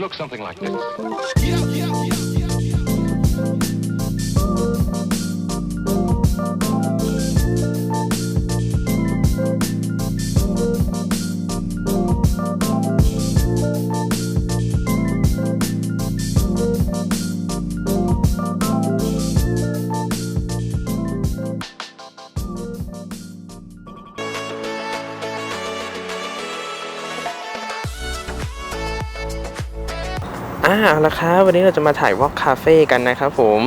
Looks something like this. เอาละครับวันนี้เราจะมาถ่ายวอล์กคาเฟ่กันนะครับผม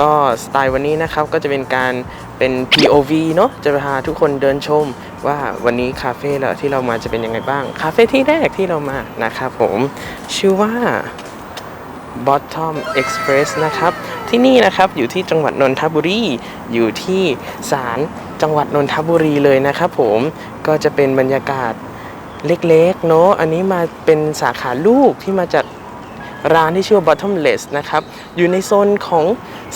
ก็สไตล์วันนี้นะครับก็จะเป็นการเป็น POV เนอะจะพาทุกคนเดินชม ว่าวันนี้คาเฟ่เราที่เรามาจะเป็นยังไงบ้าง คาเฟ่ที่แรกที่เรามานะครับผมชื่อว่า Bottom Express นะครับ ที่นี่นะครับอยู่ที่จังหวัดนนทบุรี อยู่ที่ศาลจังหวัดนนทบุรีเลยนะครับผมก็จะเป็นบรรยากาศเล็กๆเนาะอันนี้มาเป็นสาขาลูกที่มาจาก ร้านที่ชื่อว่า Bottomless นะครับ อยู่ในโซนของ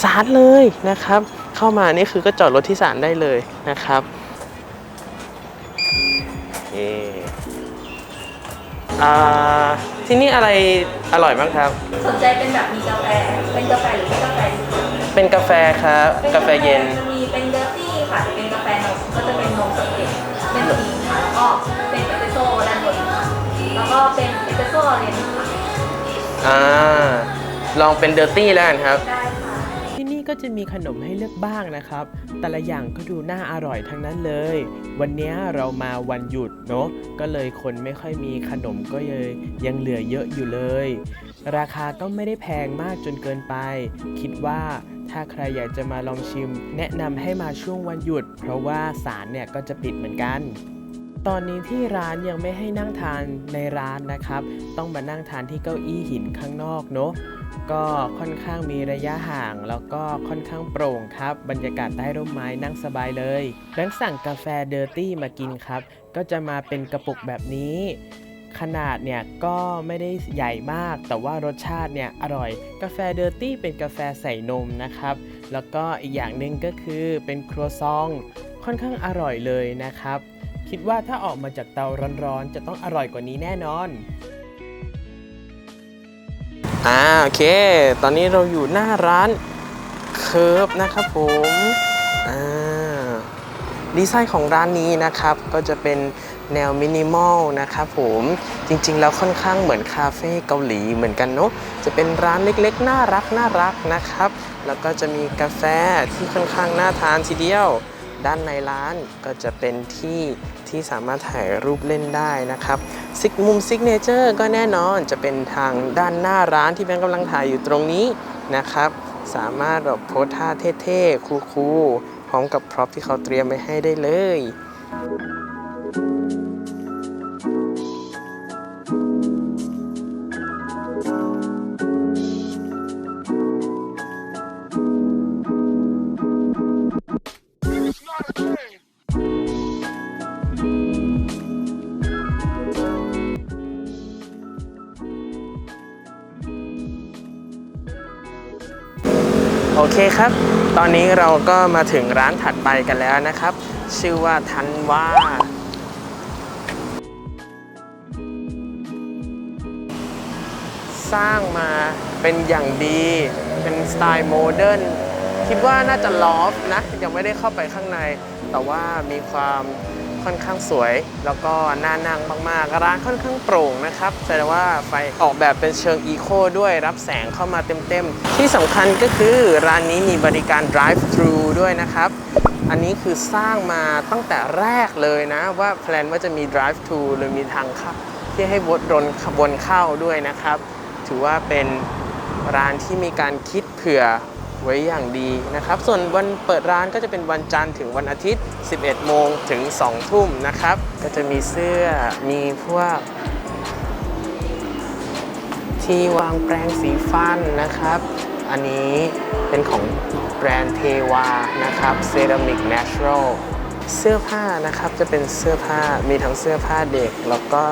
ศาลเลยนะครับ เข้ามานี่คือก็จอดรถที่ศาลได้เลยนะครับเอ่อ่าที่นี่อะไรอร่อยบ้างครับ สนใจเป็นแบบมีกาแฟ เป็นกาแฟหรือไม่กาแฟดีคะเป็นกาแฟครับ กาแฟเย็นจะมีเป็นเดอร์ตี้ค่ะจะเป็นกาแฟนมก็จะเป็นนมสดเด็ดเป็นสีค่ะแล้วก็ อ่าลองเป็นเดอร์ตี้แล้วกันครับ ที่นี่ก็จะมีขนมให้เลือกบ้างนะครับ แต่ละอย่างก็ดูน่าอร่อยทั้งนั้นเลย วันนี้เรามาวันหยุดเนาะ ก็เลยคนไม่ค่อยมีขนมก็เลยยังเหลือเยอะอยู่เลย ราคาก็ไม่ได้แพงมากจนเกินไป คิดว่าถ้าใครอยากจะมาลองชิม แนะนำให้มาช่วงวันหยุด เพราะว่าศาลเนี่ยก็จะปิดเหมือนกัน ตอนนี้ที่ร้านยังไม่ให้นั่งทานในร้านนะครับ ต้องมานั่งทานที่เก้าอี้หินข้างนอกเนาะก็ค่อนข้างมีระยะห่าง แล้วก็ค่อนข้างโปร่งครับ บรรยากาศใต้ร่มไม้นั่งสบายเลยแบงสั่งกาแฟเดอร์ตี้มากินครับ ก็จะมาเป็นกระปุกแบบนี้ ขนาดเนี่ยก็ไม่ได้ใหญ่มาก แต่ว่ารสชาติเนี่ยอร่อย กาแฟเดอร์ตี้เป็นกาแฟใส่นมนะครับ แล้วก็อีกอย่างหนึ่งก็คือเป็นครัวซอง ค่อนข้างอร่อยเลยนะครับ คิดว่าถ้าออกมาจากเตาร้อนๆ จะต้องอร่อยกว่านี้แน่นอน อ่าโอเค ตอนนี้เราอยู่หน้าร้านเคิร์ฟนะครับผมอ่าดีไซน์ของร้านนี้นะครับ ก็จะเป็นแนวมินิมอลนะครับผมจริงๆ แล้วค่อนข้างเหมือนคาเฟ่เกาหลีเหมือนกันเนาะจะเป็นร้านเล็กๆ น่ารักน่ารักนะครับ แล้วก็จะมีกาแฟที่ค่อนข้างน่าทานทีเดียว ด้านในร้านก็จะเป็นที่ ที่สามารถถ่ายรูปเล่นได้นะครับซิกมุมซิกเนเจอร์ก็แน่นอนจะเป็นทางด้านหน้าร้านที่แบงค์กำลังถ่ายอยู่ตรงนี้นะครับ สามารถแบบโพสท่าเท่ๆ คูลๆพร้อมกับพร็อพที่เขาเตรียมไว้ให้ได้เลย โอเคครับ ตอนนี้เราก็มาถึงร้านถัดไปกันแล้วนะครับ ชื่อว่าทันว่าสร้างมาเป็นอย่างดี เป็นสไตล์โมเดิร์นคิดว่าน่าจะลอฟนะ ยังไม่ได้เข้าไปข้างใน แต่ว่ามีความ ค่อนข้างสวย แล้วก็น่านั่งมากๆ ร้านค่อนข้างโปร่งนะครับแสดงว่าไฟออกแบบเป็นเชิงอีโคด้วยรับแสงเข้ามาเต็มๆ ที่สำคัญก็คือร้านนี้มีบริการ drive thru ด้วยนะครับอันนี้คือสร้างมาตั้งแต่แรกเลยนะ ว่าแพลนว่าจะมี drive thru หรือมีทางข้าที่ให้วดรนขบวนเข้าด้วยนะครับ ถือว่าเป็นร้านที่มีการคิดเผื่อ ไว้อย่างดีนะครับ ส่วนวันเปิดร้านก็จะเป็นวันจันทร์ถึงวันอาทิตย์ 11 โมงถึง 2 ทุ่มนะครับ ก็จะมีเสื้อมีพวก ที่วางแปรงสีฟันนะครับ อันนี้เป็นของแบรนด์เทวานะครับ Ceramic Natural เสื้อผ้านะครับจะเป็นเสื้อผ้ามีทั้งเสื้อผ้าเด็ก แล้วก็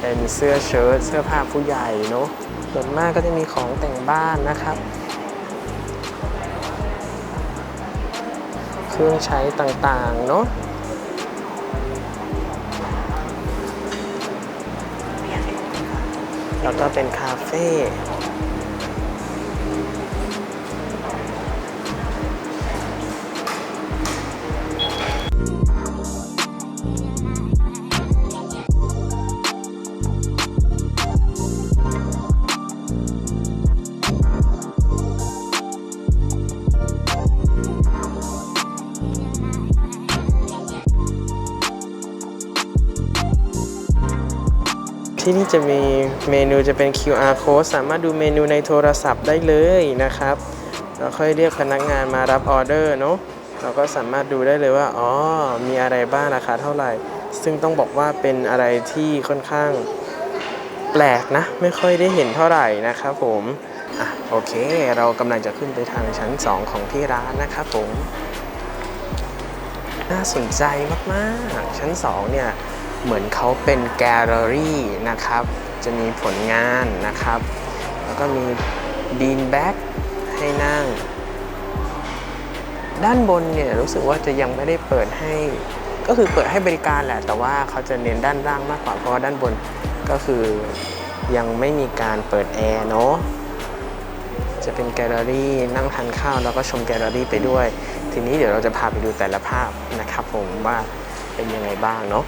เป็นเสื้อเชิ้ตเสื้อผ้าผู้ใหญ่เนาะส่วนมากก็จะมีของแต่งบ้านนะครับ เครื่องใช้ต่างๆ เนาะแล้วก็เป็นคาเฟ่ ที่นี่จะมีเมนูจะเป็น QR code สามารถดูเมนูในโทรศัพท์ได้เลยนะครับเราค่อยเรียกพนักงานมารับออเดอร์เนาะเราก็สามารถดูได้เลยว่าอ๋อมีอะไรบ้างราคาเท่าไหร่ ซึ่งต้องบอกว่าเป็นอะไรที่ค่อนข้างแปลกนะ ไม่ค่อยได้เห็นเท่าไหร่นะครับผมอะโอเค เรากำลังจะขึ้นไปทางชั้น 2 ของที่ร้านนะครับผม น่าสนใจมากๆ ชั้น 2 เนี่ย เหมือนเขาเป็นแกลเลอรี่นะครับ จะมีผลงานนะครับ แล้วก็มีบีนแบ็กให้นั่ง ด้านบนเนี่ยรู้สึกว่าจะยังไม่ได้เปิดให้ ก็คือเปิดให้บริการแหละ แต่ว่าเขาจะเน้นด้านล่างมากกว่า เพราะว่าด้านบนก็คือยังไม่มีการเปิดแอร์เนาะจะเป็นแกลเลอรี่นั่งทานข้าวแล้วก็ชมแกลเลอรี่ไปด้วย ทีนี้เดี๋ยวเราจะพาไปดูแต่ละภาพนะครับผมว่าเป็นยังไงบ้างเนาะ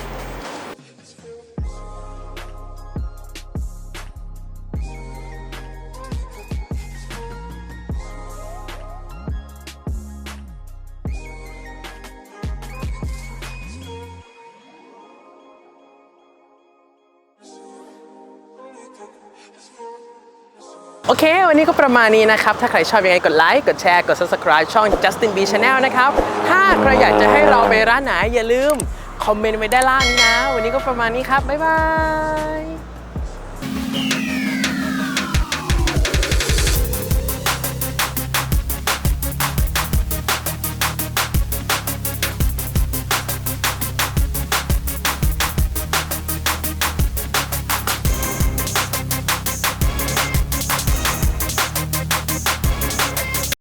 โอเค วันนี้ก็ประมาณนี้นะครับ ถ้าใครชอบยังไงกดไลค์ กดแชร์ กด subscribe ช่อง Justin B Channel นะครับ ถ้าใครอยากจะให้เราไปร้านไหนอย่าลืม คอมเมนต์ไว้ด้านล่างนะ วันนี้ก็ประมาณนี้ครับ บ๊ายบาย